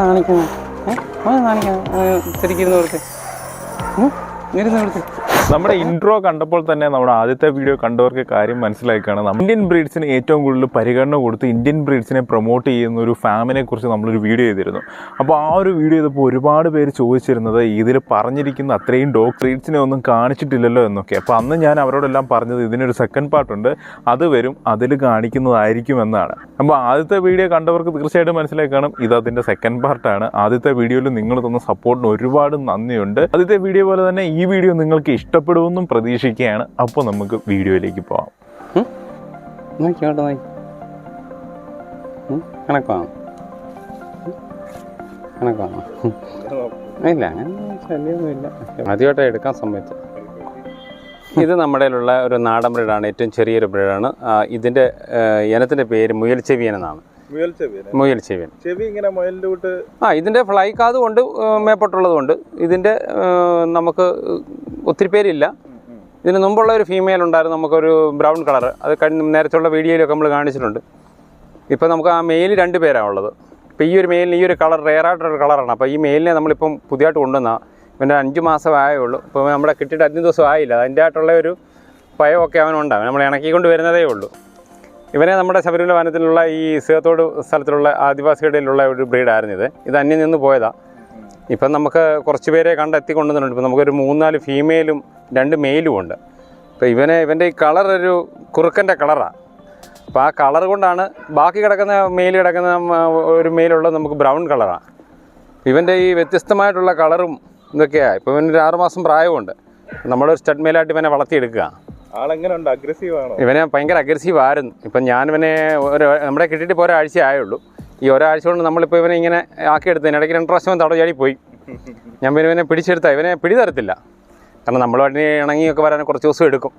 കാണിക്കുന്നു ഏഹ് കാണിക്കുന്നു ശരിക്കിരുന്ന് കൊടുത്ത് ഇരുന്ന് നമ്മുടെ ഇൻട്രോ കണ്ടപ്പോൾ തന്നെ നമ്മുടെ ആദ്യത്തെ വീഡിയോ കണ്ടവർക്ക് കാര്യം മനസ്സിലായി നമ്മൾ ഇന്ത്യൻ ബ്രീഡ്സിന് ഏറ്റവും കൂടുതൽ പരിഗണന കൊടുത്ത് ഇന്ത്യൻ ബ്രീഡ്സിനെ പ്രൊമോട്ട് ചെയ്യുന്ന ഒരു ഫാമിനെ കുറിച്ച് നമ്മളൊരു വീഡിയോ ചെയ്തിരുന്നു. അപ്പോൾ ആ ഒരു വീഡിയോ ചെയ്തപ്പോൾ ഒരുപാട് പേര് ചോദിച്ചിരുന്നത് ഇതിൽ പറഞ്ഞിരിക്കുന്ന അത്രയും ഡോഗ് ബ്രീഡ്സിനെ ഒന്നും കാണിച്ചിട്ടില്ലല്ലോ എന്നൊക്കെ. അപ്പോൾ അന്ന് ഞാൻ അവരോടെല്ലാം പറഞ്ഞത് ഇതിനൊരു സെക്കൻഡ് പാർട്ടുണ്ട് അത് വരും അതിൽ കാണിക്കുന്നതായിരിക്കും എന്നാണ്. അപ്പോൾ ആദ്യത്തെ വീഡിയോ കണ്ടവർക്ക് തീർച്ചയായിട്ടും മനസ്സിലായി ഇത് അതിന്റെ സെക്കൻഡ് പാർട്ടാണ് ആദ്യത്തെ വീഡിയോയിൽ നിങ്ങൾ തന്ന സപ്പോർട്ടിന് ഒരുപാട് നന്ദിയുണ്ട്. ആദ്യത്തെ വീഡിയോ പോലെ തന്നെ ഈ വീഡിയോ നിങ്ങൾക്ക് ഇഷ്ടപ്പെടുമെന്നും പ്രതീക്ഷിക്കുകയാണ്. അപ്പോൾ നമുക്ക് വീഡിയോയിലേക്ക് പോവാം. കണക്കാണോ കണക്കാണോ ഇല്ല അങ്ങനെ ശല്യമൊന്നുമില്ല. ആദ്യമായിട്ട് എടുക്കാൻ സംഭവിച്ചത് ഇത് നമ്മുടെ ഉള്ള ഒരു നാടൻ ബ്രീഡാണ് ഏറ്റവും ചെറിയൊരു ബ്രീഡാണ്. ഇതിന്റെ ഇനത്തിന്റെ പേര് മുയൽ ചെവിയൻ എന്നാണ്. മുയൽ ചെവി മുയൽ ചെവിയൻ ആ ഇതിന്റെ ഫ്ലൈ കാതുകൊണ്ട് മേപ്പോട്ടുള്ളതുകൊണ്ട് കൊണ്ട് ഇതിന്റെ നമുക്ക് ഒത്തിരി പേരില്ല. ഇതിന് മുമ്പുള്ള ഒരു ഫീമെയിൽ ഉണ്ടായിരുന്നു നമുക്കൊരു ബ്രൗൺ കളർ അത് കഴിഞ്ഞ നേരത്തെയുള്ള വീഡിയോയിലൊക്കെ നമ്മൾ കാണിച്ചിട്ടുണ്ട്. ഇപ്പോൾ നമുക്ക് ആ മെയിൽ രണ്ട് പേരാണ് ഉള്ളത്. ഇപ്പോൾ ഈ ഒരു മെയിലിന് ഈ ഒരു കളർ റെയറായിട്ടൊരു കളറാണ് അപ്പോൾ ഈ മെയിലിനെ നമ്മളിപ്പം പുതിയതായിട്ട് കൊണ്ടുവന്നാൽ ഇവന്റെ അഞ്ച് മാസം ആയേ ഉള്ളൂ ഇപ്പോൾ നമ്മളെ കിട്ടിയിട്ട് അഞ്ച് ദിവസം ആയില്ല. അതിന്റെ ആയിട്ടുള്ള ഒരു ഭയമൊക്കെ അവനുണ്ടാവും നമ്മൾ ഇണക്കിക്കൊണ്ട് വരുന്നതേ ഉള്ളൂ. ഇവനെ നമ്മുടെ ശബരിമല വനത്തിലുള്ള ഈ സേത്തോട് സ്ഥലത്തിലുള്ള ആദിവാസികളിലുള്ള ഒരു ബ്രീഡായിരുന്നു ഇത്. ഇത് അന്യം നിന്ന് പോയതാണ് ഇപ്പം നമുക്ക് കുറച്ച് പേരെ കണ്ടെത്തി കൊണ്ടുവന്നിട്ടുണ്ട് ഇപ്പം നമുക്കൊരു മൂന്നാൽ ഫീമെയിലും രണ്ട് മെയിലും ഉണ്ട്. അപ്പോൾ ഇവനെ ഇവന്റെ ഈ കളർ ഒരു കുറുക്കന്റെ കളറാണ് അപ്പോൾ ആ കളർ കൊണ്ടാണ് ബാക്കി കിടക്കുന്ന മെയിൽ കിടക്കുന്ന ഒരു മെയിലുള്ളത് നമുക്ക് ബ്രൗൺ കളറാണ് ഇവന്റെ ഈ വ്യത്യസ്തമായിട്ടുള്ള കളറും ഇതൊക്കെയാണ് ഇപ്പോൾ ഇവനൊരു ആറുമാസം പ്രായമുണ്ട് നമ്മളൊരു സ്റ്റഡ് മെയിലായിട്ട് ഇവനെ വളർത്തിയെടുക്കുക. ആളെങ്ങനെ അഗ്രസീവ് ആണോ? ഇവനെ ഭയങ്കര അഗ്രസീവ് ആയിരുന്നു. ഇപ്പം ഞാൻ ഇവനെ ഒരു നമ്മുടെ കിട്ടിയിട്ട് ഇപ്പോൾ ഒരാഴ്ച ആയുള്ളൂ. ഈ ഒരാഴ്ച കൊണ്ട് നമ്മളിപ്പോൾ ഇവനെ ഇങ്ങനെ ആക്കിയെടുത്തതിന് ഇടയ്ക്ക് രണ്ട് പ്രാവശ്യം തടവ് ചാടി പോയി. ഞാൻ പിന്നെ ഇവനെ പിടിച്ചെടുത്ത. ഇവനെ പിടി തരത്തില്ല കാരണം നമ്മളുമായിട്ട് ഇണങ്ങിയൊക്കെ വരാൻ കുറച്ച് ദിവസം എടുക്കും.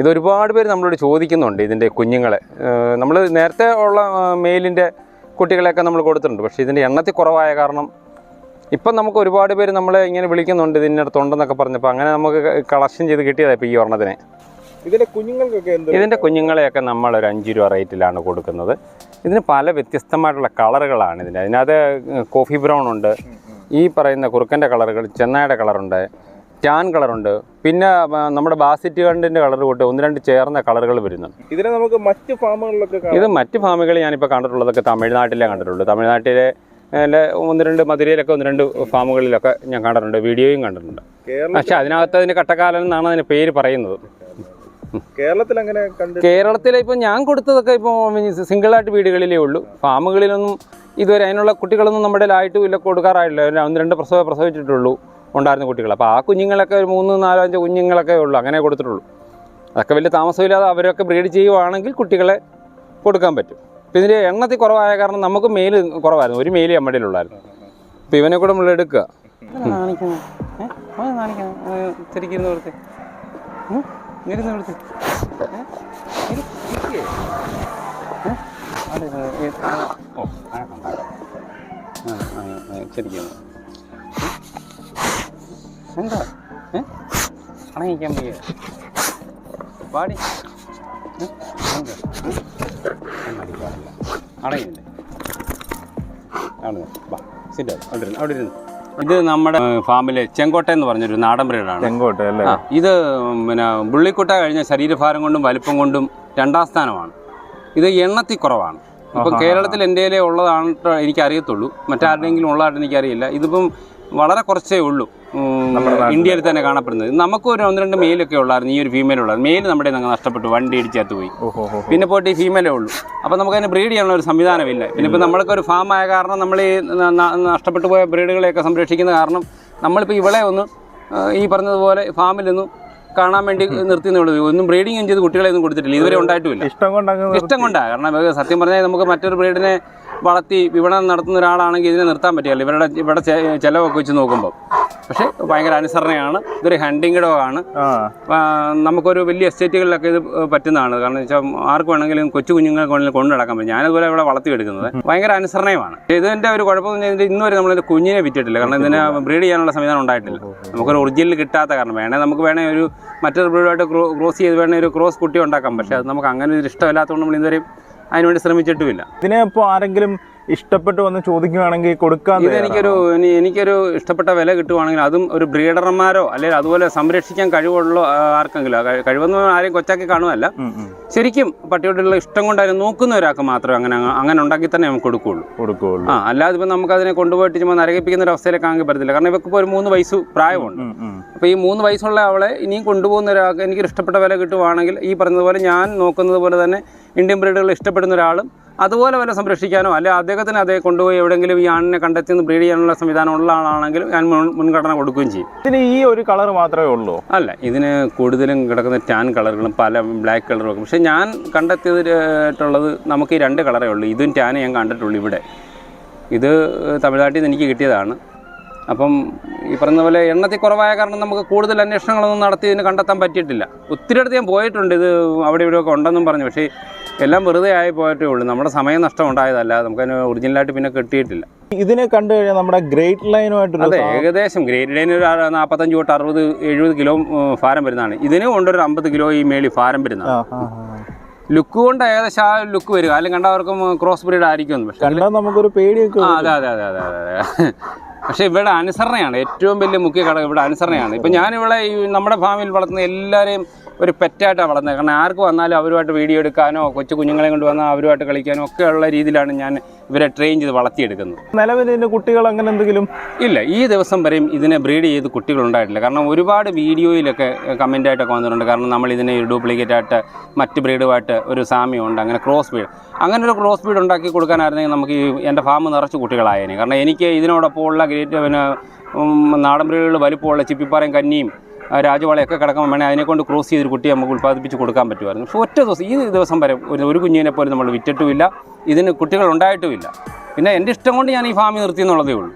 ഇതൊരുപാട് പേര് നമ്മളോട് ചോദിക്കുന്നുണ്ട് ഇതിന്റെ കുഞ്ഞുങ്ങളെ. നമ്മൾ നേരത്തെ ഉള്ള മെയിലിന്റെ കുട്ടികളെയൊക്കെ നമ്മൾ കൊടുത്തിട്ടുണ്ട്. പക്ഷേ ഇതിന്റെ എണ്ണത്തിൽ കുറവായ കാരണം ഇപ്പം നമുക്ക് ഒരുപാട് പേര് നമ്മളെ ഇങ്ങനെ വിളിക്കുന്നുണ്ട് ഇതിന്റെ അടുത്തുണ്ടെന്നൊക്കെ പറഞ്ഞപ്പോൾ അങ്ങനെ നമുക്ക് കളക്ഷൻ ചെയ്ത് കിട്ടിയതാണ് ഇപ്പോൾ ഈ ഒരെണ്ണത്തിനെ. ഇതിന്റെ കുഞ്ഞുങ്ങൾക്കൊക്കെ എന്ത് ഇതിന്റെ കുഞ്ഞുങ്ങളെയൊക്കെ നമ്മൾ ഒരു അഞ്ച് രൂപ റേറ്റിലാണ് കൊടുക്കുന്നത്. ഇതിന് പല വ്യത്യസ്തമായിട്ടുള്ള കളറുകളാണ് ഇതിന്. അതിനകത്ത് കോഫി ബ്രൗൺ ഉണ്ട്. ഈ പറയുന്ന കുറുക്കന്റെ കളറുകൾ ചെന്നായുടെ കളറുണ്ട് ടാൻ കളറുണ്ട്. പിന്നെ നമ്മുടെ ബാസിറ്റ് കണ്ടിന്റെ കളർ കൂട്ട് ഒന്ന് രണ്ട് ചേർന്ന കളറുകൾ വരുന്നുണ്ട്. ഇതിനെ നമുക്ക് മറ്റ് ഫാമുകളിലൊക്കെ ഇത് മറ്റ് ഫാമുകളിൽ ഞാനിപ്പോൾ കണ്ടിട്ടുള്ളതൊക്കെ തമിഴ്നാട്ടിലേ കണ്ടിട്ടുള്ളൂ തമിഴ്നാട്ടിലെ ഒന്ന് രണ്ട് മധുരയിലൊക്കെ ഒന്ന് രണ്ട് ഫാമുകളിലൊക്കെ ഞാൻ കണ്ടിട്ടുണ്ട് വീഡിയോയും കണ്ടിട്ടുണ്ട്. പക്ഷെ പക്ഷേ അതിനകത്ത് അതിന് കട്ടക്കാലം എന്നാണ് അതിന് പേര് പറയുന്നത്. കേരളത്തിൽ അങ്ങനെ കണ്ട് കേരളത്തിലെ ഇപ്പം ഞാൻ കൊടുത്തതൊക്കെ ഇപ്പോൾ സിംഗിളായിട്ട് വീടുകളിലേ ഉള്ളൂ. ഫാമുകളിലൊന്നും ഇതുവരെ അതിനുള്ള കുട്ടികളൊന്നും നമ്മുടെ ആയിട്ടും ഇല്ല കൊടുക്കാറായില്ല ഒരു ഒന്ന് രണ്ട് പ്രസവം പ്രസവിച്ചിട്ടുള്ളൂ ഉണ്ടായിരുന്ന കുട്ടികൾ അപ്പോൾ ആ കുഞ്ഞുങ്ങളൊക്കെ ഒരു മൂന്ന് നാലോ അഞ്ചോ കുഞ്ഞുങ്ങളൊക്കെ ഉള്ളൂ. അങ്ങനെ കൊടുത്തിട്ടുള്ളൂ. അതൊക്കെ വലിയ താമസമില്ലാതെ അവരൊക്കെ ബ്രീഡ് ചെയ്യുവാണെങ്കിൽ കുട്ടികളെ കൊടുക്കാൻ പറ്റും. അപ്പോൾ ഇതിന്റെ എണ്ണത്തിൽ കുറവായ കാരണം നമുക്ക് മെയിൽ കുറവായിരുന്നു. ഒരു മെയിൽ നമ്മുടെ ഉള്ളായിരുന്നു അപ്പോൾ ഇവനെ കൂടെ നമ്മൾ എടുക്കുക. കാണിക്കുന്നു ഇരുന്ന് നിർത്തി ശരിക്കും. എന്താ? ഏ? അണയിക്കാൻ വയ്യ. പാടി അടങ്ങില്ലേ അവിടെ വാ സിറ്റ് അവിടെ ഇരുന്ന് അവിടെ ഇരുന്ന്. ഇത് നമ്മുടെ ഫാമിലെ ചെങ്കോട്ട എന്ന് പറഞ്ഞൊരു നാടൻ ബ്രീഡാണ് ചെങ്കോട്ട അല്ലേ? ഇത് പിന്നെ പുള്ളിക്കുട്ട കഴിഞ്ഞ ശരീരഭാരം കൊണ്ടും വലിപ്പം കൊണ്ടും രണ്ടാം സ്ഥാനമാണ്. ഇത് എണ്ണത്തിൽ കുറവാണ്. ഇപ്പം കേരളത്തിൽ എന്റെ ഉള്ളതാണ് എനിക്കറിയത്തുള്ളൂ. മറ്റാരുടെയെങ്കിലും ഉള്ളതായിട്ട് എനിക്കറിയില്ല. ഇതിപ്പം വളരെ കുറച്ചേ ഉള്ളൂ. ഇന്ത്യയിൽ തന്നെ കാണപ്പെടുന്നത്. നമുക്കൊരു നമുക്ക് ഒരു ഒന്ന് രണ്ട് മെയിലൊക്കെ ഉള്ളായിരുന്നു ഈ ഒരു ഫീമെയിൽ ഉള്ളായിരുന്നു. മെയിൽ നമ്മുടെ അങ്ങ് നഷ്ടപ്പെട്ടു വണ്ടി ഇടിച്ചകത്ത് പോയി. ഓഹോ പിന്നെ പോയിട്ട് ഈ ഫീമെയിലേ ഉള്ളൂ. അപ്പോൾ നമുക്ക് അതിന് ബ്രീഡ് ചെയ്യാനുള്ള ഒരു സംവിധാനമില്ല. പിന്നെ ഇപ്പോൾ നമ്മൾക്ക് ഒരു ഫാം ആയ കാരണം നമ്മൾ ഈ നഷ്ടപ്പെട്ടു പോയ ബ്രീഡുകളെയൊക്കെ സംരക്ഷിക്കുന്ന കാരണം നമ്മളിപ്പോൾ ഇവളെ ഒന്ന് ഈ പറഞ്ഞതുപോലെ ഫാമിൽ നിന്ന് കാണാൻ വേണ്ടി നിർത്തി ഉള്ളൂ ഒന്നും ബ്രീഡിങ് ചെയ്ത് കുട്ടികളെ ഒന്നും കൊടുത്തിട്ടില്ല. ഇതുവരെ ഉണ്ടായിട്ടില്ല. ഇഷ്ടം കൊണ്ടാണ് ഇഷ്ടം കൊണ്ടാണ് കാരണം സത്യം പറഞ്ഞാൽ നമുക്ക് മറ്റൊരു ബ്രീഡിനെ വളർത്തി വിപണനം നടത്തുന്ന ഒരാളാണെങ്കിൽ ഇതിനെ നിർത്താൻ പറ്റില്ല ഇവരുടെ ഇവിടെ ചെലവൊക്കെ വെച്ച് നോക്കുമ്പോൾ പക്ഷേ ഭയങ്കര അനുസരണയാണ്. ഇതൊരു ഹണ്ടിങ് ഡോഗാണ് നമുക്കൊരു വലിയ എസ്റ്റേറ്റുകളിലൊക്കെ ഇത് പറ്റുന്നതാണ്. കാരണം വെച്ചാൽ ആർക്ക് വേണമെങ്കിലും കൊച്ചു കുഞ്ഞുങ്ങൾക്ക് വേണമെങ്കിലും കൊണ്ടു നടക്കാൻ പറ്റും. ഞാനതുപോലെ ഇവിടെ വളർത്തിയെടുക്കുന്നത്. ഭയങ്കര അനുസരണയുമാണ്. ഇതിന്റെ ഒരു കുഴപ്പമെന്ന് വെച്ചാൽ നമ്മൾ കുഞ്ഞിനെ വിറ്റിട്ടില്ല. കാരണം ഇതിനെ ബ്രീഡ് ചെയ്യാനുള്ള സംവിധാനം ഉണ്ടായിട്ടില്ല. നമുക്കൊരു ഒറിജിനൽ കിട്ടാത്ത കാരണം. വേണേൽ നമുക്ക് വേണേൽ ഒരു മറ്റൊരു ബ്രീഡായിട്ട് ക്രോസ് ചെയ്ത് വേണേൽ ഒരു ക്രോസ് കുട്ടി ഉണ്ടാക്കാൻ പക്ഷേ അത് നമുക്ക് അങ്ങനെ ഒരു ഇഷ്ടമില്ലാത്തതുകൊണ്ട് നമ്മൾ ഇതുവരെയും അതിനുവേണ്ടി ശ്രമിച്ചിട്ടുമില്ല. ഇതിനെ ഇപ്പോൾ ആരെങ്കിലും ഇഷ്ടപ്പെട്ട് വന്ന് ചോദിക്കുകയാണെങ്കിൽ കൊടുക്കാൻ എനിക്കൊരു എനിക്കൊരു ഇഷ്ടപ്പെട്ട വില കിട്ടുവാണെങ്കിൽ അതും ഒരു ബ്രീഡർമാരോ അല്ലെങ്കിൽ അതുപോലെ സംരക്ഷിക്കാൻ കഴിവുള്ള ആർക്കെങ്കിലും കഴിവെന്ന് ആരെയും കൊച്ചാക്കി കാണുമല്ല. ശരിക്കും പട്ടിയോടുള്ള ഇഷ്ടം കൊണ്ട് അതിനെ നോക്കുന്ന ഒരാൾക്ക് മാത്രമേ അങ്ങനെ അങ്ങനെ ഉണ്ടാക്കി തന്നെ നമുക്ക് കൊടുക്കുകയുള്ളൂ. കൊടുക്കുകയുള്ളൂ. ആ അല്ലാതെ ഇപ്പം നമുക്ക് അതിനെ കൊണ്ടുപോയിട്ട് ചുമ്മാ നരകിപ്പിക്കുന്ന ഒരു അവസ്ഥയിലേക്ക് ആണെങ്കിൽ പറ്റത്തില്ല. കാരണം ഇവർക്ക് ഇപ്പോൾ ഒരു മൂന്ന് വയസ്സ് പ്രായമുണ്ട്. അപ്പോൾ ഈ മൂന്ന് വയസ്സുള്ള അവളെ ഇനിയും കൊണ്ടുപോകുന്ന ഒരാൾക്ക് എനിക്കൊരു ഇഷ്ടപ്പെട്ട വില കിട്ടുവാണെങ്കിൽ ഈ പറഞ്ഞതുപോലെ ഞാൻ നോക്കുന്നത് പോലെ തന്നെ ഇന്ത്യൻ ബ്രീഡുകൾ ഇഷ്ടപ്പെടുന്ന ഒരാളും അതുപോലെ വല്ല സംരക്ഷിക്കാനോ? അല്ലെ അദ്ദേഹത്തിന് അതേ കൊണ്ടുപോയി എവിടെയെങ്കിലും ഈ ആണിനെ കണ്ടെത്തി ബ്രീഡ് ചെയ്യാനുള്ള സംവിധാനം ഉള്ള ആളാണെങ്കിലും ഞാൻ മുൻഗണന കൊടുക്കുകയും ചെയ്യും. ഇതിന് ഈ ഒരു കളർ മാത്രമേ ഉള്ളൂ? അല്ല ഇതിന് കൂടുതലും കിടക്കുന്ന ടാൻ കളറുകളും പല ബ്ലാക്ക് കളറും ഒക്കെ. പക്ഷേ ഞാൻ കണ്ടെത്തിയതായിട്ടുള്ളത് നമുക്ക് ഈ രണ്ട് കളറേ ഉള്ളൂ. ഇതും ടാനും ഞാൻ കണ്ടിട്ടുള്ളൂ ഇവിടെ. ഇത് തമിഴ്നാട്ടിൽ നിന്ന് എനിക്ക് കിട്ടിയതാണ്. അപ്പം ഈ പറയുന്ന പോലെ എണ്ണത്തിൽ കുറവായ കാരണം നമുക്ക് കൂടുതൽ അന്വേഷണങ്ങളൊന്നും നടത്തി ഇതിന് കണ്ടെത്താൻ പറ്റിയിട്ടില്ല. ഒത്തിരി അടുത്ത് ഞാൻ പോയിട്ടുണ്ട്. ഇത് അവിടെ ഇവിടെയൊക്കെ ഉണ്ടെന്നും പറഞ്ഞു. പക്ഷേ എല്ലാം വെറുതെ ആയി പോയിട്ടേ ഉള്ളൂ. നമ്മുടെ സമയം നഷ്ടം ഉണ്ടായതല്ല നമുക്കതിന് ഒറിജിനലായിട്ട് പിന്നെ കിട്ടിയിട്ടില്ല. ഇതിനെ കണ്ടു കഴിഞ്ഞാൽ നമ്മുടെ ഗ്രേറ്റ് ലൈനുമായിട്ട് അതെ ഏകദേശം ഗ്രേറ്റ് ലൈൻ ഒരു നാൽപ്പത്തഞ്ച് തൊട്ട് അറുപത് എഴുപത് കിലോ ഫാരം ഭാരം വരുന്നതാണ്. ഇതിന് ഒരു അമ്പത് കിലോ ഈ മേളി ഭാരം വരുന്നതാണ്. ലുക്ക് കൊണ്ട് ഏകദേശം ആ ലുക്ക് വരിക അല്ലെങ്കിൽ കണ്ടവർക്കും ക്രോസ് ബ്രീഡ് ആയിരിക്കും പക്ഷേ നമുക്കൊരു പേടിയൊക്കെ അതെ അതെ അതെ അതെ അതെ. പക്ഷേ ഇവിടെ അനുസരണയാണ്. ഏറ്റവും വലിയ മുഖ്യ ഘടകം ഇവിടെ അനുസരണയാണ്. ഇപ്പം ഞാനിവിടെ ഈ നമ്മുടെ ഫാമിൽ വളർത്തുന്ന എല്ലാവരെയും ഒരു പെറ്റായിട്ടാണ് വളർന്നത്. കാരണം ആർക്ക് വന്നാലും അവരുമായിട്ട് വീഡിയോ എടുക്കാനോ കൊച്ചു കുഞ്ഞുങ്ങളെ കൊണ്ട് വന്നാൽ അവരുമായിട്ട് കളിക്കാനോ ഒക്കെ ഉള്ള രീതിയിലാണ് ഞാൻ ഇവരെ ട്രെയിൻ ചെയ്ത് വളർത്തിയെടുക്കുന്നത്. നിലവിൽ ഇതിന്റെ കുട്ടികൾ അങ്ങനെ എന്തെങ്കിലും? ഇല്ല ഈ ദിവസം വരെയും ഇതിനെ ബ്രീഡ് ചെയ്ത് കുട്ടികൾ ഉണ്ടായിട്ടില്ല. കാരണം ഒരുപാട് വീഡിയോയിലൊക്കെ കമന്റായിട്ടൊക്കെ വന്നിട്ടുണ്ട്. കാരണം നമ്മൾ ഇതിനെ ഡ്യൂപ്ലിക്കേറ്റ് ആയിട്ട് മറ്റ് ബ്രീഡുമായിട്ട് ഒരു സാമ്യമുണ്ട് അങ്ങനെ ക്രോസ് ബ്രീഡ് അങ്ങനെ ഒരു ക്രോസ് ബ്രീഡ് ഉണ്ടാക്കി കൊടുക്കാനായിരുന്നെങ്കിൽ നമുക്ക് ഈ എന്റെ ഫാം നിറച്ച് കുട്ടികളായേനെ. കാരണം എനിക്ക് ഇതിനോടൊപ്പം ഉള്ള ഗ്രേറ്റ് പിന്നെ നാടൻ ബ്രീഡുകൾ വലിപ്പമുള്ള ചിപ്പിപ്പാറയും കന്നിയും രാജവാളയൊക്കെ കിടക്കുമ്പോൾ വേണേൽ അതിനെ കൊണ്ട് ക്രോസ് ചെയ്തൊരു കുട്ടിയെ നമുക്ക് ഉൽപ്പാദിപ്പിച്ച് കൊടുക്കാൻ പറ്റുമായിരുന്നു. പക്ഷേ ഒറ്റ ദിവസം ഈ ദിവസം വരെ ഒരു ഒരു കുഞ്ഞിനെ പോലും നമ്മൾ വിറ്റിട്ടുമില്ല. ഇതിന് കുട്ടികൾ ഉണ്ടായിട്ടുമില്ല. പിന്നെ എന്റെ ഇഷ്ടം കൊണ്ട് ഞാൻ ഈ ഫാമിൽ നിർത്തി എന്നുള്ളതേ ഉള്ളൂ.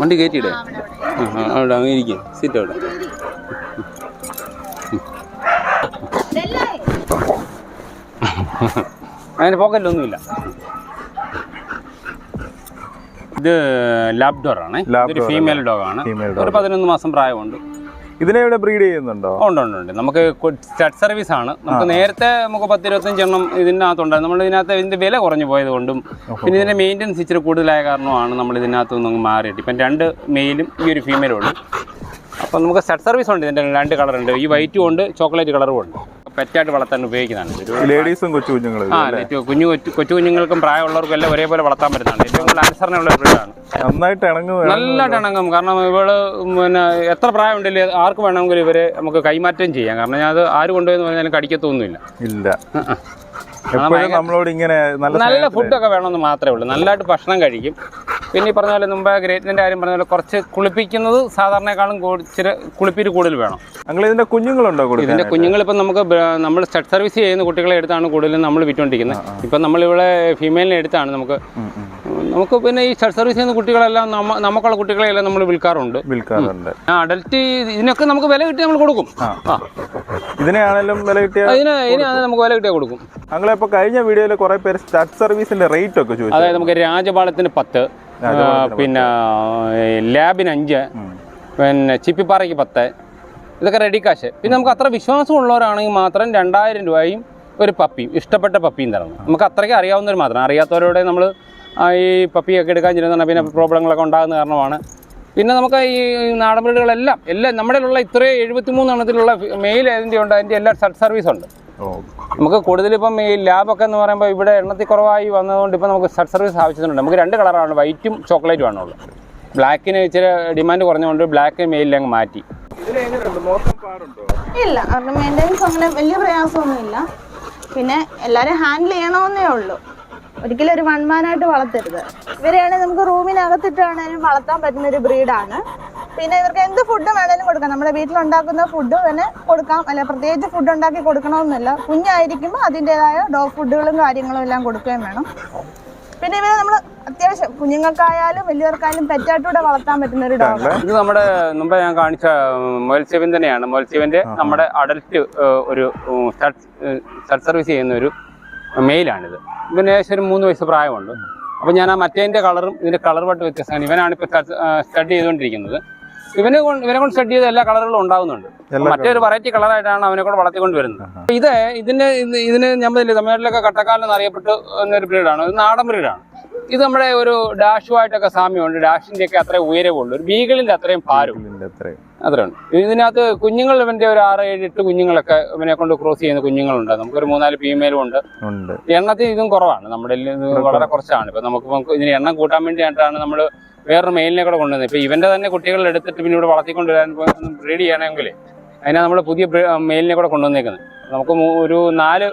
വണ്ടി കയറ്റിയിടേ ആ, അവിടെ അങ്ങ് ഇരിക്കും. സീറ്റ് അവിടെ. അങ്ങനെ പോക്കറ്റിലൊന്നുമില്ല ഇത് ലാബ്ഡോർ ആണ്. ഫീമെയിൽ ഡോഗ് ആണ്. ഒരു പതിനൊന്ന് മാസം പ്രായമുണ്ട്. ഇതിനെ ഇവിടെ ബ്രീഡ് ചെയ്യുന്നുണ്ടോ? ഉണ്ട് ഉണ്ട് ഉണ്ട്. നമുക്ക് സ്റ്റഡ് സർവീസ് ആണ്. നമുക്ക് നേരത്തെ നമുക്ക് പത്ത് ഇരുപത്തഞ്ച് എണ്ണം ഇതിനകത്തുണ്ടായിരുന്നു നമ്മൾ ഇതിനകത്ത് ഇതിന്റെ വില കുറഞ്ഞു പോയത് കൊണ്ടും പിന്നെ ഇതിന്റെ മെയിന്റെനൻസ് ഇച്ചിരി കൂടുതലായ കാരണമാണ് നമ്മൾ ഇതിനകത്ത് നിന്ന് മാറിയിട്ട് ഇപ്പം രണ്ട് മെയിലും ഈ ഒരു ഫീമെയിലും ഉണ്ട് അപ്പം നമുക്ക് സ്റ്റഡ് സർവീസ് ഉണ്ട് ഇതിന്റെ രണ്ട് കളർ ഉണ്ട്. ഈ വൈറ്റും ഉണ്ട് ചോക്ലേറ്റ് കളറും ഉണ്ട്. പെറ്റായിട്ട് വളർത്താൻ ഉപയോഗിക്കുന്നതാണ്. ലേഡീസും കൊച്ചു കുഞ്ഞുങ്ങളും ആ കുഞ്ഞു കൊച്ചു കുഞ്ഞുങ്ങൾക്കും പ്രായമുള്ളവർക്കും എല്ലാം ഒരേപോലെ വളർത്താൻ പറ്റുന്നതാണ്. ഏറ്റവും കൂടുതൽ അനുസരണയുള്ള ബ്രീഡാണ് നന്നായിട്ട് ഇണങ്ങും നല്ലതായിട്ട് ഇണങ്ങും. കാരണം ഇവൾ പിന്നെ എത്ര പ്രായമുണ്ടല്ലേ ആർക്ക് വേണമെങ്കിലും ഇവരെ നമുക്ക് കൈമാറ്റം ചെയ്യാം. കാരണം ഞാൻ അത് ആര് കൊണ്ടുപോയെന്ന് പറഞ്ഞാലും കടിക്കത്തൊന്നുമില്ല. ഇല്ല. എപ്പോഴും നമ്മളോട് ഇങ്ങനെ നല്ല നല്ല ഫുഡൊക്കെ വേണമെന്ന് മാത്രമേ ഉള്ളൂ. നല്ലതായിട്ട് ഭക്ഷണം കഴിക്കും. പിന്നെ ഈ പറഞ്ഞ പോലെ മുമ്പ് ഗ്രേറ്റിന്റെ കാര്യം പറഞ്ഞ പോലെ കുറച്ച് കുളിപ്പിക്കുന്നത് സാധാരണക്കാളും ഇച്ചിരി കുളിപ്പീര് കൂടുതൽ വേണം. ഞങ്ങൾ ഇതിന്റെ കുഞ്ഞുങ്ങളുണ്ടോ ഇതിന്റെ കുഞ്ഞുങ്ങൾ ഇപ്പം നമുക്ക് നമ്മൾ സ്റ്റഡ് സർവീസ് ചെയ്യുന്ന കുട്ടികളെ എടുത്താണ് കൂടുതലും നമ്മൾ വിറ്റുകൊണ്ടിരിക്കുന്നത് ഇപ്പം നമ്മളിവിടെ ഫീമെയിലിനെ എടുത്താണ് നമുക്ക് നമുക്ക് പിന്നെ ഈ ഷർട്ട് സർവീസ് ചെയ്യുന്ന കുട്ടികളെല്ലാം നമുക്കുള്ള കുട്ടികളെല്ലാം നമ്മൾ വിൽക്കാറുണ്ട്. വിൽക്കാറുണ്ട്. അഡൽറ്റ് ഇതിനൊക്കെ നമുക്ക് വില കിട്ടി നമ്മൾ കൊടുക്കും. ഇതിനാണെങ്കിലും വില കിട്ടിയ അതിന് നമുക്ക് വില കിട്ടിയാൽ കൊടുക്കും. ഞങ്ങളിപ്പോ കഴിഞ്ഞ വീഡിയോയിൽ കുറെ പേര് സ്റ്റാർട്ട് സർവീസിന്റെ റേറ്റ് ഒക്കെ ചോദിച്ചു. അതായത് നമുക്ക് രാജപാളത്തിന് പത്ത് പിന്നെ ലാബിന് അഞ്ച് പിന്നെ ചിപ്പിപ്പാറയ്ക്ക് പത്ത് ഇതൊക്കെ റെഡി കാശ് പിന്നെ നമുക്ക് അത്ര വിശ്വാസം ഉള്ളവരാണെങ്കിൽ മാത്രം രണ്ടായിരം രൂപയും ഒരു പപ്പിയും ഇഷ്ടപ്പെട്ട പപ്പിയും തരണം. നമുക്ക് അത്രയ്ക്ക് അറിയാവുന്നവർ മാത്രം. അറിയാത്തവരോടെ നമ്മൾ ഈ പപ്പിയൊക്കെ എടുക്കാൻ ചെല്ലുന്ന പിന്നെ പ്രോബ്ലങ്ങളൊക്കെ ഉണ്ടാകുന്ന കാരണമാണ്. പിന്നെ നമുക്ക് ഈ നാടൻ വീടുകളെല്ലാം എല്ലാം നമ്മുടെ ഉള്ള ഇത്രയും എഴുപത്തിമൂന്ന് എണ്ണത്തിലുള്ള മെയിൽ ഏതിന്റെ ഉണ്ട് അതിന്റെ എല്ലാ സർവീസ് ഉണ്ട്. നമുക്ക് കൂടുതലിപ്പം ഈ ലാബൊക്കെ എന്ന് പറയുമ്പോൾ ഇവിടെ എണ്ണത്തിൽ കുറവായി വന്നതുകൊണ്ട് ഇപ്പം നമുക്ക് സഡ് സർവീസ് ആവശ്യത്തിനുണ്ട്. നമുക്ക് രണ്ട് കളറാണ് വൈറ്റും ചോക്ലേറ്റും ആണുള്ളത് ബ്ലാക്കിന് ഇച്ചിരി ഡിമാൻഡ് കുറഞ്ഞുകൊണ്ട് ബ്ലാക്ക് മെയിലിൽ അങ്ങ് മാറ്റി. ഇല്ല അവരുടെ മെയിന്റെനൻസ് അങ്ങനെ വലിയ പ്രയാസമൊന്നുമില്ല. പിന്നെ എല്ലാവരും ഹാൻഡിൽ ചെയ്യണമെന്നേ ഉള്ളൂ. ഒരിക്കലും ഒരു വൺമാനായിട്ട് വളർത്തരുത്. ഇവരെയാണെങ്കിൽ നമുക്ക് റൂമിനകത്തിട്ടാണെങ്കിലും വളർത്താൻ പറ്റുന്ന ഒരു ബ്രീഡാണ്. പിന്നെ ഇവർക്ക് എന്ത് ഫുഡ് വേണേലും കൊടുക്കാം. നമ്മുടെ വീട്ടിലുണ്ടാക്കുന്ന ഫുഡ് തന്നെ കൊടുക്കാം. അല്ല പ്രത്യേകിച്ച് ഫുഡ് ഉണ്ടാക്കി കൊടുക്കണമെന്നില്ല. കുഞ്ഞായിരിക്കുമ്പോൾ അതിന്റെതായ ഡോഗ് ഫുഡുകളും കാര്യങ്ങളും എല്ലാം കൊടുക്കുകയും വേണം. പിന്നെ ഇവരെ നമ്മൾ അത്യാവശ്യം കുഞ്ഞുങ്ങൾക്കായാലും വലിയവർക്കായാലും പെറ്റായിട്ടൂടെ വളർത്താൻ പറ്റുന്ന ഒരു ഡോഗ് ഇത് നമ്മുടെ മുമ്പ് ഞാൻ കാണിച്ച മൊൽസ്യവൻ തന്നെയാണ്. മൊൽസ്യവന്റെ നമ്മുടെ അഡൽറ്റ് ഒരു സർവീസ് ചെയ്യുന്ന ഒരു മെയിലാണിത്. ഇവന് ഏകദേശം ഒരു മൂന്ന് വയസ്സ് പ്രായമുണ്ട്. അപ്പോൾ ഞാൻ ആ മറ്റേതിന്റെ കളറും ഇതിന്റെ കളർ വട്ട് വ്യത്യസ്തമാണ് ഇവനാണ് ഇപ്പോൾ സ്റ്റഡി ചെയ്തുകൊണ്ടിരിക്കുന്നത്. ഇവനെ കൊണ്ട് ഇവനെ കൊണ്ട് സ്റ്റഡി ചെയ്ത എല്ലാ കളറുകളും ഉണ്ടാകുന്നുണ്ട് മറ്റൊരു വെറൈറ്റി കളറായിട്ടാണ് അവനെ കൂടെ വളർത്തിക്കൊണ്ട് വരുന്നത് ഇത് ഇതിന്റെ ഇത് ഇതിന് ഞാൻ തമിഴ്നാട്ടിലൊക്കെ കട്ടക്കാലം എന്നറിയപ്പെട്ട് എന്നൊരു ബ്രീഡാണ്. ഇത് നാടൻ ബ്രീഡാണ്. ഇത് നമ്മുടെ ഒരു ഡാഷുമായിട്ടൊക്കെ സാമ്യമുണ്ട്. ഡാഷിന്റെ ഒക്കെ അത്രയും ഉയരമുള്ളൂ ഒരു ബീഗിളിന്റെ അത്രയും ഭാരം അത്രയുണ്ട്. ഇതിനകത്ത് കുഞ്ഞുങ്ങൾ ഇവന്റെ ഒരു ആറ് ഏഴ് എട്ട് കുഞ്ഞുങ്ങളൊക്കെ ഇവനെ കൊണ്ട് ക്രോസ് ചെയ്യുന്ന കുഞ്ഞുങ്ങളുണ്ട്. നമുക്കൊരു മൂന്നാൽ ഫീമെയിലും ഉണ്ട്. എണ്ണത്തിൽ ഇതും കുറവാണ്. നമ്മുടെ വളരെ കുറച്ചാണ്. ഇപ്പൊ നമുക്ക് ഇതിന് എണ്ണം കൂട്ടാൻ വേണ്ടിയിട്ടാണ് നമ്മൾ വേറൊരു മെയിലിനെ കൂടെ കൊണ്ടുവന്നത്. ഇപ്പൊ ഇവന്റെ തന്നെ കുട്ടികൾ എടുത്തിട്ട് പിന്നെ ഇവിടെ വളർത്തിക്കൊണ്ട് വരാൻ ബ്രീഡ് ചെയ്യണമെങ്കിൽ അതിനാ നമ്മൾ പുതിയ മെയിലിനെ കൂടെ കൊണ്ടുവന്നേക്കുന്നത്. നമുക്ക് ഒരു നാല്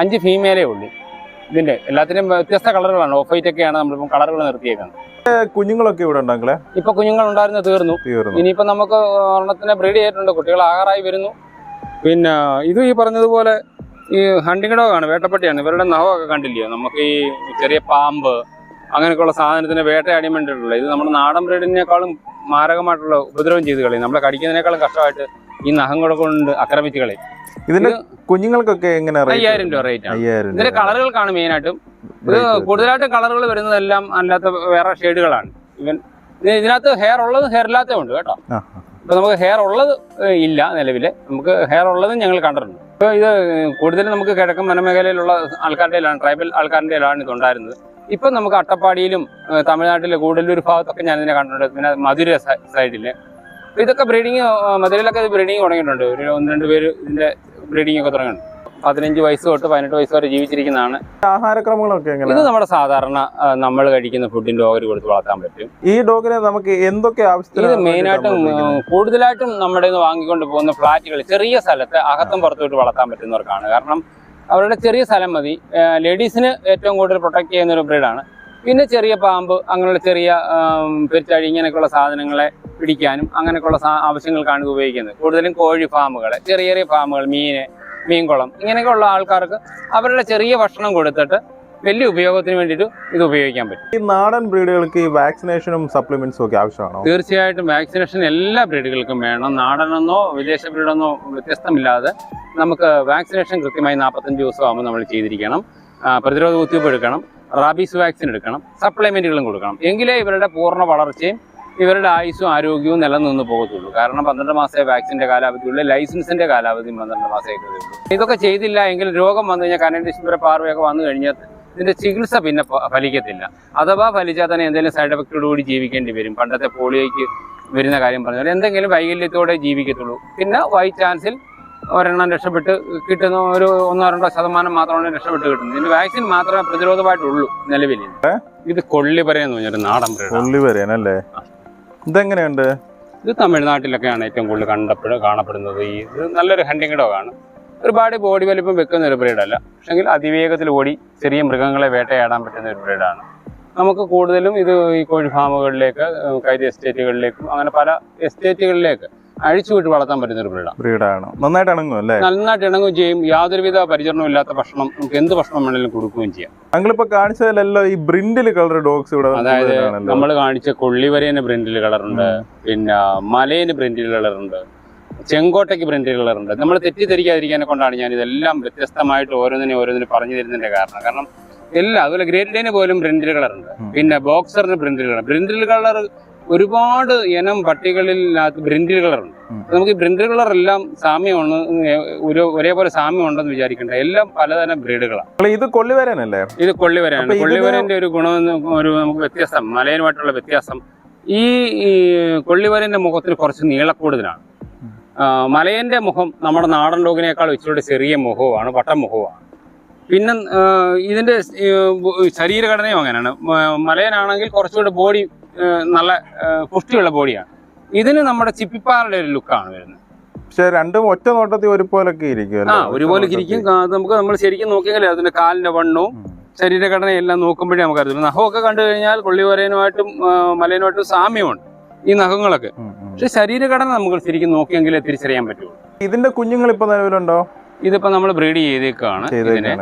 അഞ്ച് ഫീമെയിലേ ഉള്ളൂ. ഇതിന്റെ എല്ലാത്തിനും വ്യത്യസ്ത കളറുകളാണ്. ഓഫ് വൈറ്റ് ഒക്കെയാണ് നമ്മളിപ്പം കളറുകൾ നിർത്തിയേക്കുന്നത്. കുഞ്ഞുങ്ങളൊക്കെ ഇവിടെ ഉണ്ടെങ്കിലേ ഇപ്പൊ കുഞ്ഞുങ്ങൾ ഉണ്ടായിരുന്നു തീർന്നു. തീർന്നു. ഇനിയിപ്പോ നമുക്ക് ഒരെണ്ണത്തിനെ ബ്രീഡ് ചെയ്തിട്ടുണ്ട്. കുട്ടികൾ ആകാറായി വരുന്നു. പിന്നെ ഇത് ഈ പറഞ്ഞതുപോലെ ഈ ഹണ്ടിങ് ഡോഗാണ് വേട്ടപ്പട്ടിയാണ്. ഇവരുടെ നഖമൊക്കെ കണ്ടില്ലയോ നമുക്ക് ഈ ചെറിയ പാമ്പ് അങ്ങനെയൊക്കെയുള്ള സാധനത്തിന് വേട്ടയാടി വേണ്ടിയിട്ടുള്ള ഇത് നമ്മുടെ നാടൻ ബ്രീഡിനേക്കാളും മാരകമായിട്ടുള്ള ഉപദ്രവം ചെയ്ത് കളയും. നമ്മളെ കടിക്കുന്നതിനേക്കാളും കഷ്ടമായിട്ട് ഈ നഖം കൂടെ കൊണ്ട് ആക്രമിച്ച് കളയും. ഇതിന്റെ കുഞ്ഞുങ്ങൾക്കൊക്കെ എങ്ങനെ? അയ്യായിരം രൂപ റേറ്റ് ആണ്. ഇതിന്റെ കളറുകൾക്കാണ് മെയിൻ ആയിട്ടും. ഇത് കൂടുതലായിട്ടും കളറുകൾ വരുന്നതെല്ലാം അല്ലാത്ത വേറെ ഷെയ്ഡുകളാണ് ഇവൻ ഇത് ഇതിനകത്ത് ഹെയർ ഉള്ളത് ഹെയർ ഇല്ലാത്തതും ഉണ്ട് കേട്ടോ. ഇപ്പൊ നമുക്ക് ഹെയർ ഉള്ളത് ഇല്ല നിലവിൽ. നമുക്ക് ഹെയർ ഉള്ളതും ഞങ്ങൾ കണ്ടിട്ടുണ്ട്. ഇപ്പൊ ഇത് കൂടുതലും നമുക്ക് കിഴക്കൻ വനമേഖലയിലുള്ള ആൾക്കാരുടെ ട്രൈബൽ ആൾക്കാരുടെ ഇത് ഉണ്ടായിരുന്നത്. ഇപ്പൊ നമുക്ക് അട്ടപ്പാടിയിലും തമിഴ്നാട്ടിലെ കൂടല്ലൂർ ഭാഗത്തൊക്കെ ഞാൻ ഇതിനെ കണ്ടിട്ടുണ്ട്. പിന്നെ മധുര സൈഡിൽ. ഇതൊക്കെ ബ്രീഡിങ് മധുരയിലൊക്കെ ഇത് ബ്രീഡിങ് തുടങ്ങിയിട്ടുണ്ട്. ഒരു ഒന്ന് രണ്ട് പേര് ഇതിന്റെ ബ്രീഡിംഗ് ഒക്കെ തുടങ്ങിയിട്ടുണ്ട് പതിനഞ്ച് വയസ്സ് തൊട്ട് പതിനെട്ട് വയസ്സ് വരെ ജീവിച്ചിരിക്കുന്നതാണ്. ആഹാരക്രമങ്ങളൊക്കെ ഇത് നമ്മുടെ സാധാരണ നമ്മൾ കഴിക്കുന്ന ഫുഡിന്റെ ഓഹരി കൊടുത്ത് വളർത്താൻ പറ്റും. ഈ ഡോഗിനെ നമുക്ക് എന്തൊക്കെ ആവശ്യത്തിന് ഇത് മെയിൻ മെയിനായിട്ടും കൂടുതലായിട്ടും നമ്മുടെ വാങ്ങിക്കൊണ്ട് പോകുന്ന ഫ്ലാറ്റുകൾ ചെറിയ സ്ഥലത്ത് അകത്തും പുറത്തോട്ട് വളർത്താൻ പറ്റുന്നവർക്കാണ്. കാരണം അവരുടെ ചെറിയ സ്ഥലം മതി. ലേഡീസിന് ഏറ്റവും കൂടുതൽ പ്രൊട്ടക്ട് ചെയ്യുന്ന ഒരു ബ്രീഡാണ് പിന്നെ ചെറിയ പാമ്പ് അങ്ങനെയുള്ള ചെറിയ പെരുച്ചാഴി ഇങ്ങനെയൊക്കെയുള്ള സാധനങ്ങളെ പിടിക്കാനും അങ്ങനെയൊക്കെയുള്ള സാ- ആവശ്യങ്ങൾക്കാണ് ഇത് ഉപയോഗിക്കുന്നത്. കൂടുതലും കോഴി ഫാമുകൾ ചെറിയ ചെറിയ ഫാമുകൾ മീന് മീൻകുളം ഇങ്ങനെയൊക്കെയുള്ള ആൾക്കാർക്ക് അവരുടെ ചെറിയ ഭക്ഷണം കൊടുത്തിട്ട് വലിയ ഉപയോഗത്തിന് വേണ്ടിയിട്ട് ഇത് ഉപയോഗിക്കാൻ പറ്റും. ഈ നാടൻ ബ്രീഡുകൾക്ക് ഈ വാക്സിനേഷനും സപ്ലിമെന്റ്സും ഒക്കെ ആവശ്യമാണോ? തീർച്ചയായിട്ടും വാക്സിനേഷൻ എല്ലാ ബ്രീഡുകൾക്കും വേണം. നാടനെന്നോ വിദേശ ബ്രീഡെന്നോ വ്യത്യസ്തമില്ലാതെ നമുക്ക് വാക്സിനേഷൻ കൃത്യമായി നാൽപ്പത്തഞ്ച് ദിവസമാകുമ്പോൾ നമ്മൾ ചെയ്തിരിക്കണം. പ്രതിരോധ കുത്തിവയ്പ്പ് എടുക്കണം. റാബീസ് വാക്സിൻ എടുക്കണം. സപ്ലിമെന്റുകളും കൊടുക്കണം. എങ്കിലേ ഇവരുടെ പൂർണ വളർച്ചയും ഇവരുടെ ആയുസ്സും ആരോഗ്യവും നിലനിന്ന് പോകത്തുള്ളൂ. കാരണം പന്ത്രണ്ട് മാസത്തെ വാക്സിന്റെ കാലാവധിയുള്ളൂ ലൈസൻസിന്റെ കാലാവധി പന്ത്രണ്ട് മാസമേ ഉള്ളൂ. ഇതൊക്കെ ചെയ്തില്ല എങ്കിൽ രോഗം വന്നു കഴിഞ്ഞാൽ കനഡിസ്മര പാർവയൊക്കെ വന്നു കഴിഞ്ഞാൽ ഇതിന്റെ ചികിത്സ പിന്നെ ഫലിക്കത്തില്ല. അഥവാ ഫലിച്ചാൽ തന്നെ എന്തെങ്കിലും സൈഡ് എഫക്റ്റോടുകൂടി ജീവിക്കേണ്ടി വരും. പണ്ടത്തെ പോളിയോയ്ക്ക് വരുന്ന കാര്യം പറഞ്ഞാൽ എന്തെങ്കിലും വൈകല്യത്തോടെ ജീവിക്കത്തുള്ളൂ. പിന്നെ വൈ ചാൻസിൽ ഒരെണ്ണം രക്ഷപ്പെട്ട് കിട്ടുന്ന ഒരു ഒന്നോ രണ്ടോ ശതമാനം മാത്രമാണ് രക്ഷപ്പെട്ട് കിട്ടുന്നത്. ഇതിന്റെ വാക്സിൻ മാത്രമേ പ്രതിരോധമായിട്ടുള്ളൂ നിലവിൽ. ഇത് കൊള്ളി പറയുന്ന പറഞ്ഞൊരു നാടൻ ബ്രീഡ് കൊള്ളി വരെയാണല്ലേ ഇതെങ്ങനെയുണ്ട്? ഇത് തമിഴ്നാട്ടിലൊക്കെയാണ് ഏറ്റവും കൂടുതൽ കണ്ടപ്പെട കാണപ്പെടുന്നത്. ഈ ഇത് നല്ലൊരു ഹണ്ടിങ് ആണ്. ഒരുപാട് ബോഡി വലിപ്പം വെക്കുന്ന ഒരു ബ്രീഡല്ല പക്ഷെങ്കിൽ അതിവേഗത്തിൽ ഓടി ചെറിയ മൃഗങ്ങളെ വേട്ടയാടാൻ പറ്റുന്ന ഒരു ബ്രീഡാണ് നമുക്ക് കൂടുതലും ഇത് ഈ കോഴി ഫാമുകളിലേക്ക് കൈതി എസ്റ്റേറ്റുകളിലേക്കും അങ്ങനെ പല എസ്റ്റേറ്റുകളിലേക്ക് അഴിച്ചുവിട്ട് വളർത്താൻ പറ്റുന്ന ഒരു ബ്രീഡാണ്. ബ്രീഡാണ്. നന്നായിട്ട് ഇണങ്ങും അല്ലേ? നന്നായിട്ട് ഇണങ്ങുകയും ചെയ്യും. യാതൊരുവിധ പരിചരണവും ഇല്ലാത്ത ഭക്ഷണം നമുക്ക് എന്ത് ഭക്ഷണം വേണമെങ്കിലും കൊടുക്കുകയും ചെയ്യാം. ഞങ്ങളിപ്പോ കാണിച്ചതിലെല്ലാം ഈ ബ്രിൻഡിൽ കളർ ഡോഗ്സ് ഇവിടെ അതായത് നമ്മൾ കാണിച്ച കൊള്ളിവരേന് ബ്രിൻഡിൽ കളറുണ്ട്. പിന്നെ മലയിന് ബ്രിൻഡിൽ കളറുണ്ട്. ചെങ്കോട്ടയ്ക്ക് ബ്രിൻഡിൽ കളറുണ്ട്. നമ്മൾ തെറ്റിദ്ധരിക്കാതിരിക്കാനെ കൊണ്ടാണ് ഞാൻ ഇതെല്ലാം വ്യത്യസ്തമായിട്ട് ഓരോന്നിനെ ഓരോന്നിനെ പറഞ്ഞു തരുന്നതിന്റെ കാരണം. കാരണം എല്ലാം അതുപോലെ ഗ്രേറ്റ് ഡേന് പോലും ബ്രിൻഡിൽ കളറുണ്ട്. ഉണ്ട് പിന്നെ ബോക്സറിന് ബ്രിൻഡിൽ കളർ ബ്രിൻഡിൽ കളർ ഒരുപാട് ഇനം പട്ടികളിൽ ബ്രിൻഡിൽ കളറുണ്ട്. നമുക്ക് ബ്രിൻഡിൽ കളർ എല്ലാം സാമ്യമാണ് ഒരു ഒരേപോലെ സാമ്യം ഉണ്ടെന്ന് വിചാരിക്കേണ്ട. എല്ലാം പലതരം ബ്രീഡുകളാണ് ഇത് കൊള്ളിവരാനല്ലേ? ഇത് കൊള്ളിവരാണ് കൊള്ളിവരന്റെ ഒരു ഗുണം ഒരു നമുക്ക് വ്യത്യാസം മലയനുമായിട്ടുള്ള വ്യത്യാസം ഈ കൊള്ളിവരന്റെ മുഖത്തിന് കുറച്ച് നീളക്കൂടുതലാണ്. മലയന്റെ മുഖം നമ്മുടെ നാടൻ ഡോഗിനേക്കാൾ ഇച്ചിരി ചെറിയ മുഖവുമാണ് വട്ടം മുഖവുമാണ്. പിന്നെ ഇതിന്റെ ശരീരഘടനയും അങ്ങനെയാണ്. മലയനാണെങ്കിൽ കുറച്ചുകൂടെ ബോഡി നല്ല പുഷ്ടിയുള്ള ബോഡിയാണ്. ഇതിന് നമ്മുടെ ചിപ്പിപ്പാറയുടെ ഒരു ലുക്കാണ് വരുന്നത്. പക്ഷേ രണ്ടും ഒറ്റ നോട്ടത്തിൽ ഒരുപോലൊക്കെ ഇരിക്കും ആ ഒരുപോലെ ഇരിക്കും. നമുക്ക് നമ്മൾ ശരിക്കും നോക്കിയെങ്കിലേ അതിന്റെ കാലിന്റെ വണ്ണവും ശരീരഘടനയും എല്ലാം നോക്കുമ്പോഴേ നമുക്ക് അറിയാം നഖമൊക്കെ കണ്ടു കഴിഞ്ഞാൽ കൊള്ളിവരേനുമായിട്ടും മലയനുമായിട്ടും സാമ്യമുണ്ട് ഈ നഖങ്ങളൊക്കെ. പക്ഷെ ശരീരഘടന നമുക്ക് ശരിക്കും നോക്കിയെങ്കിലേ തിരിച്ചറിയാൻ പറ്റുള്ളൂ. ഇതിന്റെ കുഞ്ഞുങ്ങൾ ഇപ്പൊ നിലവിലുണ്ടോ? ഇതിപ്പോ നമ്മൾ ബ്രീഡ് ചെയ്തേക്കാണ് ഇതിനെ.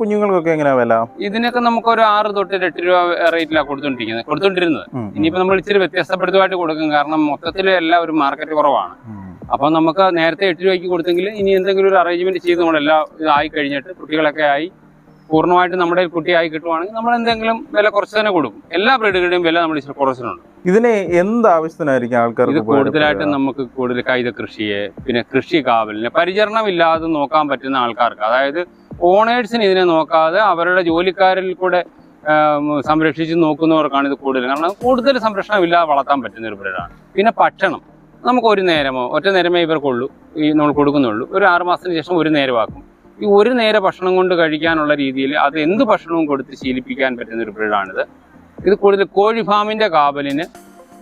കുഞ്ഞുങ്ങൾക്കൊക്കെ എങ്ങനെ വില? ഇതിനൊക്കെ നമുക്ക് ഒരു ആറ് തൊട്ട് എട്ട് രൂപ റേറ്റിലാണ് കൊടുത്തോണ്ടിരിക്കുന്നത് കൊടുത്തോണ്ടിരുന്നത്. ഇനിയിപ്പോ നമ്മൾ ഇച്ചിരി വ്യത്യസ്തപ്പെടുത്തുമായിട്ട് കൊടുക്കും. കാരണം മൊത്തത്തിൽ എല്ലാം ഒരു മാർക്കറ്റ് കുറവാണ്. അപ്പൊ നമുക്ക് നേരത്തെ എട്ട് രൂപയ്ക്ക് കൊടുത്തെങ്കിൽ ഇനി എന്തെങ്കിലും ഒരു അറേഞ്ച്മെന്റ് ചെയ്ത് നമ്മളെല്ലാം ഇതായി കഴിഞ്ഞിട്ട് കുട്ടികളൊക്കെ ആയി പൂർണമായിട്ട് നമ്മുടെ കുട്ടിയായി കിട്ടുവാണെങ്കിൽ നമ്മൾ എന്തെങ്കിലും വില കുറച്ച് തന്നെ കൊടുക്കും. എല്ലാ ബ്രീഡുകളുടെയും വില നമ്മൾ ഇച്ചിരി കുറച്ചിട്ടുണ്ട്. ഇതിന് എന്ത് ആവശ്യത്തിനായിരിക്കും ഇത് ആൾക്കാർക്ക് കൂടുതലായിട്ടും നമുക്ക് കൂടുതൽ കൈത കൃഷിയെ പിന്നെ കൃഷി കാവലിനെ പരിചരണം ഇല്ലാതെ നോക്കാൻ പറ്റുന്ന ആൾക്കാർക്ക് അതായത് ഓണേഴ്സിന് ഇതിനെ നോക്കാതെ അവരുടെ ജോലിക്കാരിൽ കൂടെ സംരക്ഷിച്ച് നോക്കുന്നവർക്കാണ് ഇത് കൂടുതൽ. കാരണം കൂടുതൽ സംരക്ഷണം ഇല്ലാതെ വളർത്താൻ പറ്റുന്ന ഒരു ബ്രീഡാണ്. പിന്നെ ഭക്ഷണം. നമുക്ക് ഒരു നേരമോ ഒറ്റ നേരമേ ഇവർക്കുള്ളൂ ഈ നമ്മൾ കൊടുക്കുന്നുള്ളൂ. ഒരു ആറുമാസത്തിന് ശേഷം ഒരു നേരമാക്കും. ഈ ഒരു നേര ഭക്ഷണം കൊണ്ട് കഴിക്കാനുള്ള രീതിയിൽ അത് എന്ത് ഭക്ഷണവും കൊടുത്ത് ശീലിപ്പിക്കാൻ പറ്റുന്ന ഒരു ബ്രീഡാണിത്. ഇത് കൂടുതൽ കോഴി ഫാമിന്റെ കാവലിന്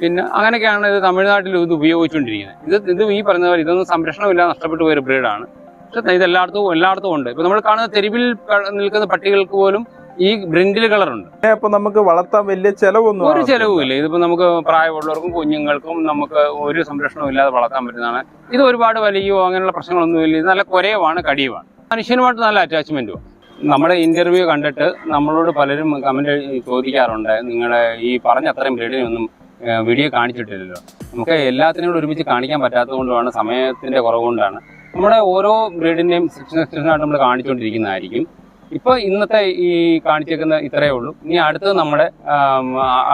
പിന്നെ അങ്ങനെയൊക്കെയാണ് ഇത് തമിഴ്നാട്ടിൽ ഇത് ഉപയോഗിച്ചുകൊണ്ടിരിക്കുന്നത്. ഇത് ഇത് ഈ പറഞ്ഞ പോലെ ഇതൊന്നും സംരക്ഷണമില്ലാതെ നഷ്ടപ്പെട്ടു പോയൊരു ബ്രീഡാണ്. പക്ഷെ ഇത് എല്ലായിടത്തും എല്ലായിടത്തും ഉണ്ട്. ഇപ്പൊ നമ്മൾ കാണുന്ന തെരുവിൽ നിൽക്കുന്ന പട്ടികൾക്ക് പോലും ഈ ബ്രിൻഡിൽ കളറുണ്ട് അപ്പൊ നമുക്ക് വളർത്താൻ വലിയ ചെലവൊന്നും ഒരു. ചെലവുമില്ല. ഇതിപ്പോ നമുക്ക് പ്രായമുള്ളവർക്കും കുഞ്ഞുങ്ങൾക്കും നമുക്ക് ഒരു സംരക്ഷണവും ഇല്ലാതെ വളർത്താൻ പറ്റുന്നതാണ്. ഇത് ഒരുപാട് വലിയോ അങ്ങനെയുള്ള പ്രശ്നങ്ങളൊന്നുമില്ല. ഇത് നല്ല കുരയുമാണ് കടിയുമാണ് മനുഷ്യനുമായിട്ട് നല്ല അറ്റാച്ച്മെന്റും നമ്മുടെ ഇന്റർവ്യൂ കണ്ടിട്ട് നമ്മളോട് പലരും കമന്റ് ചോദിക്കാറുണ്ട്. നിങ്ങളെ ഈ പറഞ്ഞ അത്രയും ബ്രീഡിനൊന്നും വീഡിയോ കാണിച്ചിട്ടില്ലല്ലോ. നമുക്ക് എല്ലാത്തിനും കൂടെ ഒരുമിച്ച് കാണിക്കാൻ പറ്റാത്തതുകൊണ്ടാണ് സമയത്തിന്റെ കുറവുകൊണ്ടാണ്. നമ്മുടെ ഓരോ ബ്രീഡിന്റെയും സെക്ഷൻ സെക്ഷനായിട്ട് നമ്മൾ കാണിച്ചുകൊണ്ടിരിക്കുന്നതായിരിക്കും ഇപ്പൊ ഇന്നത്തെ ഈ കാണിച്ചേക്കുന്ന ഇത്രയേ ഉള്ളൂ. ഇനി അടുത്തത് നമ്മുടെ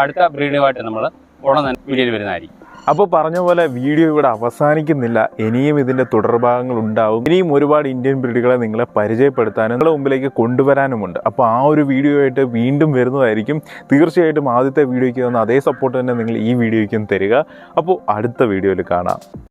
അടുത്ത ബ്രീഡുമായിട്ട് നമ്മൾ ഉടൻ വീഡിയോയിൽ വരുന്നതായിരിക്കും. അപ്പോൾ പറഞ്ഞ പോലെ വീഡിയോ ഇവിടെ അവസാനിക്കുന്നില്ല. ഇനിയും ഇതിന്റെ തുടർഭാഗങ്ങൾ ഉണ്ടാവും. ഇനിയും ഒരുപാട് ഇന്ത്യൻ ബ്രീഡുകളെ നിങ്ങളെ പരിചയപ്പെടുത്താനും നിങ്ങളുടെ മുമ്പിലേക്ക് കൊണ്ടുവരാനുമുണ്ട്. അപ്പോൾ ആ ഒരു വീഡിയോ ആയിട്ട് വീണ്ടും വരുന്നതായിരിക്കും. തീർച്ചയായിട്ടും ആദ്യത്തെ വീഡിയോയ്ക്ക് തന്ന അതേ സപ്പോർട്ട് തന്നെ നിങ്ങൾ ഈ വീഡിയോയ്ക്കും തരിക. അപ്പോൾ അടുത്ത വീഡിയോയിൽ കാണാം.